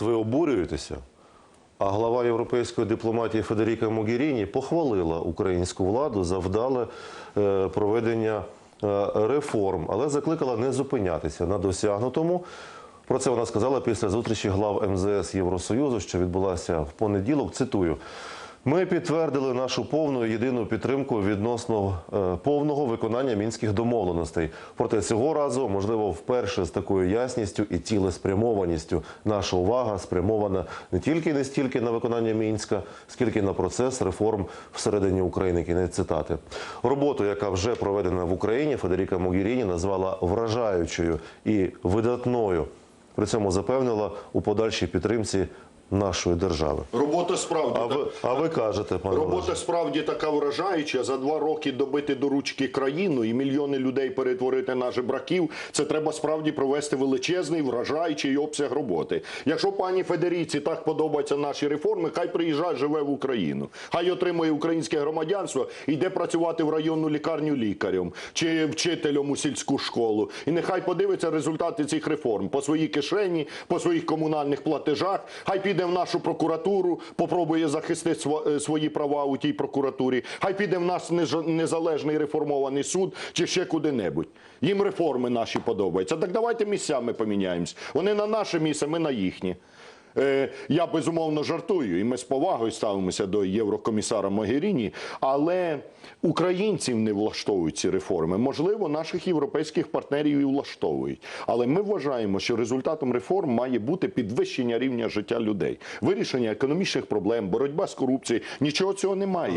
Ви обурюєтеся, а глава європейської дипломатії Федеріка Могеріні похвалила українську владу за вдале е, проведення е, реформ, але закликала не зупинятися на досягнутому. Про це вона сказала після зустрічі глав МЗС Євросоюзу, що відбулася в понеділок. Цитую. Ми підтвердили нашу повну єдину підтримку відносно е, повного виконання мінських домовленостей. Проте цього разу, можливо, вперше з такою ясністю і цілеспрямованістю наша увага спрямована не тільки і не стільки на виконання мінська, скільки на процес реформ всередині України. Кінець цитати. Роботу, яка вже проведена в Україні, Федеріка Могіріні назвала вражаючою і видатною. При цьому запевнила у подальшій підтримці нашої держави. Робота справді А ви, а ви кажете, пане робота справді така вражаюча. За два роки добити до ручки країну і мільйони людей перетворити на жебраків. Це треба справді провести величезний вражаючий обсяг роботи. Якщо пані Федеріці так подобаються наші реформи, хай приїжджає, живе в Україну, хай отримує українське громадянство, йде працювати в районну лікарню лікарем чи вчителем у сільську школу. І нехай подивиться результати цих реформ по своїй кишені, по своїх комунальних платежах. Хай піде в нашу прокуратуру, попробує захистити е, свої права у тій прокуратурі. Хай піде в наш незалежний реформований суд чи ще куди-небудь. Їм реформи наші подобаються. Так давайте місцями поміняємось. Вони на наше місце, ми на їхнє. Е, Я безумовно жартую, і ми з повагою ставимося до єврокомісара Могеріні, але українців не влаштовують ці реформи. Можливо, наших європейських партнерів і влаштовують. Але ми вважаємо, що результатом реформ має бути підвищення рівня життя людей, вирішення економічних проблем, боротьба з корупцією. Нічого цього немає.